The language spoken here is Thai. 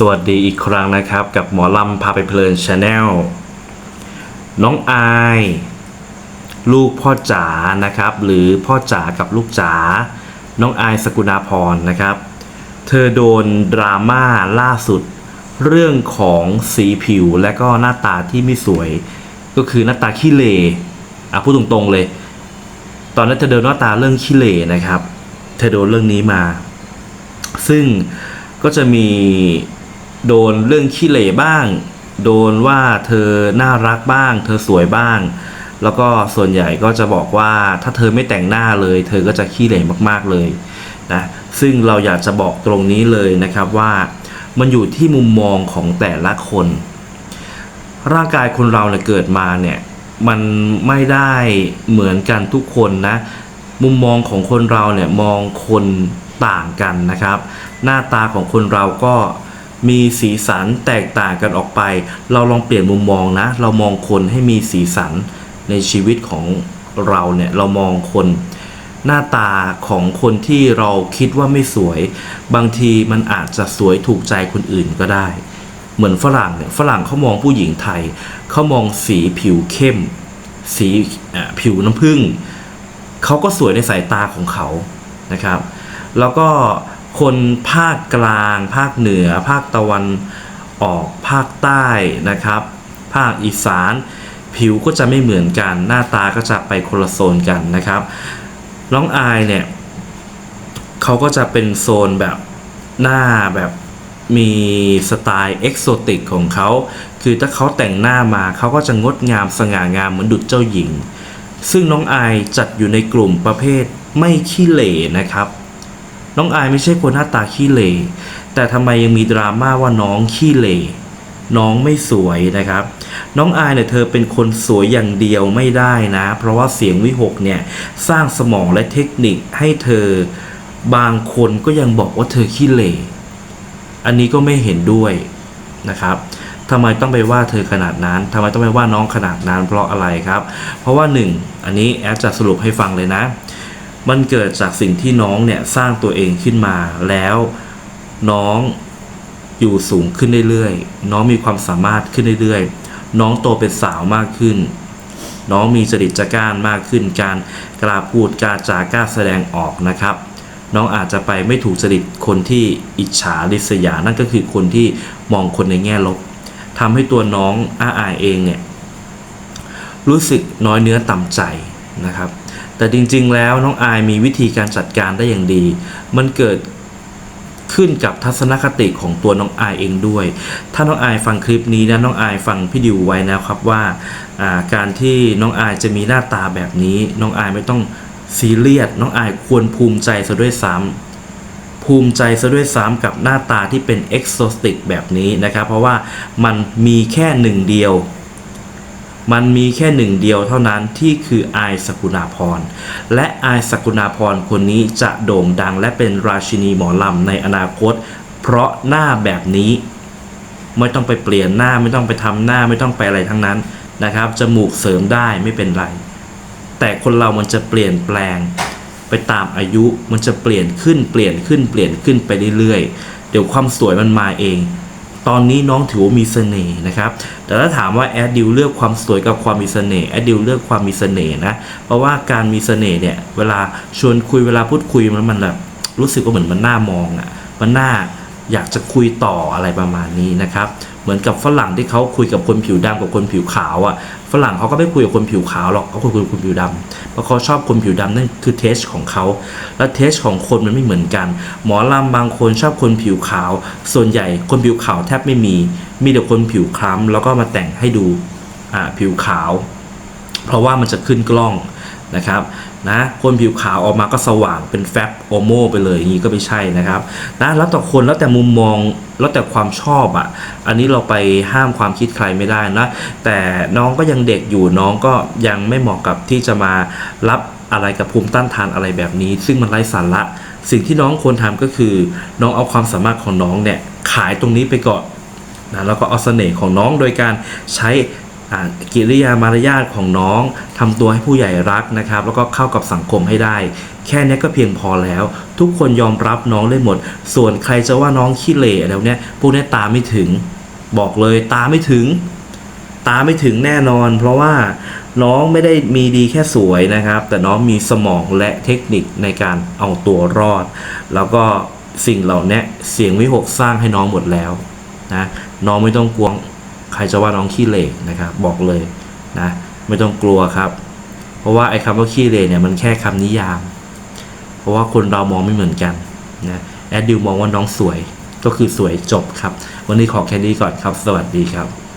สวัสดีอีกครั้งนะครับ กับหมอลำพาไปเพลินชาแนลน้องอาย ลูกพ่อจ๋านะครับ หรือพ่อจ๋ากับลูกจ๋าน้องอายสกุณาพรนะครับ เธอโดนดราม่าล่าสุด เรื่องของสีผิวและก็หน้าตาที่ไม่สวย ก็คือหน้าตาขี้เหร่อะพูดตรงๆเลย ตอนนั้นเธอโดนหน้าตาเรื่องขี้เหร่นะครับ เธอโดนเรื่องนี้มา ซึ่งก็จะมี โดนเรื่องขี้เหร่บ้าง โดนว่าเธอน่ารักบ้าง เธอสวยบ้าง แล้วก็ส่วนใหญ่ก็จะบอกว่าถ้าเธอไม่แต่งหน้าเลย เธอก็จะขี้เหร่มากๆเลยนะซึ่งเราอยากจะบอกตรงนี้เลยนะครับว่า มันอยู่ที่มุมมองของแต่ละคน ร่างกายคนเราเนี่ยเกิดมาเนี่ยมันไม่ได้เหมือนกันทุกคนนะ มุมมองของคนเราเนี่ยมองคนต่างกันนะครับ หน้าตาของคนเราก็ มีสีสันแตกต่างกันออกไป เราลองเปลี่ยนมุมมองนะ เรามองคนให้มีสีสันในชีวิตของเราเนี่ยเรามองคนหน้าตาของคนที่เราคิดว่าไม่สวย บางทีมันอาจจะสวยถูกใจคนอื่นก็ได้ เหมือนฝรั่งเนี่ยฝรั่งเขามองผู้หญิงไทยเขามองสีผิวเข้ม สีผิวน้ำผึ้งเขาก็สวยในสายตาของเขานะครับ แล้วก็ คนภาคกลาง ภาคเหนือ ภาคตะวันออกภาคใต้นะครับ ภาคอีสาน ผิวก็จะไม่เหมือนกัน หน้าตาก็จะไปคนละโซนกันนะครับ น้องอายเนี่ยเขาก็จะเป็นโซนแบบหน้าแบบมีสไตล์เอกโซติกของเขา คือถ้าเขาแต่งหน้ามาเขาก็จะงดงามสง่างามเหมือนดุจเจ้าหญิง ซึ่งน้องอายจัดอยู่ในกลุ่มประเภทไม่ขี้เหร่นะครับ น้องอายไม่ใช่คนหน้าตาขี้เหร่แต่ทำไมยังมีดราม่าว่าน้องขี้เหร่น้องไม่สวยนะครับ น้องอายเนี่ยเธอเป็นคนสวยอย่างเดียวไม่ได้นะ เพราะว่าเสียงวิหกเนี่ยสร้างสมองและเทคนิคให้เธอบางคนก็ยังบอกว่าเธอขี้เหร่อันนี้ก็ไม่เห็นด้วยนะครับทำไมต้องไปว่าเธอขนาดนั้นทำไมต้องไปว่าน้องขนาดนั้นเพราะอะไรครับ เพราะว่าหนึ่งอันนี้แอดจะสรุปให้ฟังเลยนะ มันเกิดจากสิ่งที่น้องเนี่ยสร้างตัวเองขึ้นมาแล้วน้องอยู่สูงขึ้นเรื่อยๆ น้องมีความสามารถขึ้นเรื่อยๆ น้องโตเป็นสาวมากขึ้น น้องมีจริตจักร้านมากขึ้น การกล้าพูดกล้าจากล้าแสดงออกนะครับ น้องอาจจะไปไม่ถูกจริตคนที่อิจฉาริษยา นั่นก็คือคนที่มองคนในแง่ลบทำให้ตัวน้องอาอายเองเนี่ยรู้สึกน้อยเนื้อต่ำใจนะครับ แต่จริงๆ แล้วน้องอายมีวิธีการจัดการได้อย่างดี มันเกิดขึ้นกับทัศนคติของตัวน้องอายเองด้วย ถ้าน้องอายฟังคลิปนี้นะน้องอายฟังพี่ดิวไว้นะครับว่าาการที่น้องอายจะมีหน้าตาแบบนี้ น้องอายไม่ต้องซีเรียสน้องอายควรภูมิใจซะด้วยซ้ำภูมิใจซะด้วยซ้ำกับหน้าตาที่เป็นเอ็กโซติกแบบนี้นะครับ เพราะว่ามันมีแค่หนึ่งเดียว มันมีแค่หนึ่งเดียวเท่านั้นที่คืออายสกุณาพร และอายสกุณาพรคนนี้จะโด่งดังและเป็นราชินีหมอลำในอนาคต เพราะหน้าแบบนี้ ไม่ต้องไปเปลี่ยนหน้าไม่ต้องไปทำหน้าไม่ต้องไปอะไรทั้งนั้นนะครับจมูกเสริมได้ไม่เป็นไร แต่คนเรามันจะเปลี่ยนแปลง ไปตามอายุมันจะเปลี่ยนขึ้นเปลี่ยนขึ้นเปลี่ยนขึ้นไปเรื่อยๆ เดี๋ยวความสวยมันมาเอง ตอนนี้น้องถือว่ามีเสน่ห์นะครับ แต่ถ้าถามว่าแอดดิวเลือกความสวยกับความมีเสน่ห์แอดดิวเลือกความมีเสน่ห์นะ เพราะว่าการมีเสน่ห์เนี่ย เวลาชวนคุยเวลาพูดคุยมันมันแบบรู้สึกว่าเหมือนมันน่ามองอะ่ะ มันน่า อยากจะคุยต่ออะไรประมาณนี้นะครับ เหมือนกับฝรั่งที่เขาคุยกับคนผิวดำกับคนผิวขาวอะ่ะฝรั่งเขาก็ไม่คุยกับคนผิวขาวหรอกเขาคุยกับคนผิวดำเพราะเขาชอบคนผิวดำนั่นคือเทสของเขา และเทสของคนมันไม่เหมือนกัน หมอลำบางคนชอบคนผิวขาว ส่วนใหญ่คนผิวขาวแทบไม่มี มีแต่คนผิวคล้ำแล้วก็มาแต่งให้ดูอ่าผิวขาว เพราะว่ามันจะขึ้นกล้อง นะครับนะคนผิวขาวออกมาก็สว่างเป็นแฟบโอโมไปเลยอย่างนี้ก็ไม่ใช่นะครับนะแล้วแต่คนแล้วแต่มุมมองแล้วแต่ความชอบอะ อันนี้เราไปห้ามความคิดใครไม่ได้นะ แต่น้องก็ยังเด็กอยู่น้องก็ยังไม่เหมาะกับที่จะมารับอะไรกับภูมิต้านทานอะไรแบบนี้ ซึ่งมันไร้สาระ สิ่งที่น้องควรทำก็คือ น้องเอาความสามารถของน้องเนี่ยขายตรงนี้ไปก่อนนะแล้วก็เอาเสน่ห์ของน้องโดยการใช้ กิริยามารยาทของน้องทำตัวให้ผู้ใหญ่รักนะครับ แล้วก็เข้ากับสังคมให้ได้ แค่นี้ก็เพียงพอแล้ว ทุกคนยอมรับน้องได้หมด ส่วนใครจะว่าน้องขี้เหร่อะไรพวเนี้ยพวกนี้ตาไม่ถึง บอกเลยตาไม่ถึง ตาไม่ถึงแน่นอน เพราะว่าน้องไม่ได้มีดีแค่สวยนะครับ แต่น้องมีสมองและเทคนิคในการเอาตัวรอด แล้วก็สิ่งเหล่านี้เสียงวิหกสร้างให้น้องหมดแล้วนะน้องไม่ต้องกลัว ครจะว่าน้องขี้เหร่นะครับบอกเลยนะไม่ต้องกลัวครับ เพราะว่าไอ้คำว่าขี้เหร่เนี่ยมันแค่คำนิยาม เพราะว่าคนเรามองไม่เหมือนกันนะแอดดิวมองว่าน้องสวยก็คือสวยจบครับ วันนี้ขอแค่นี้ก่อนครับ สวัสดีครับ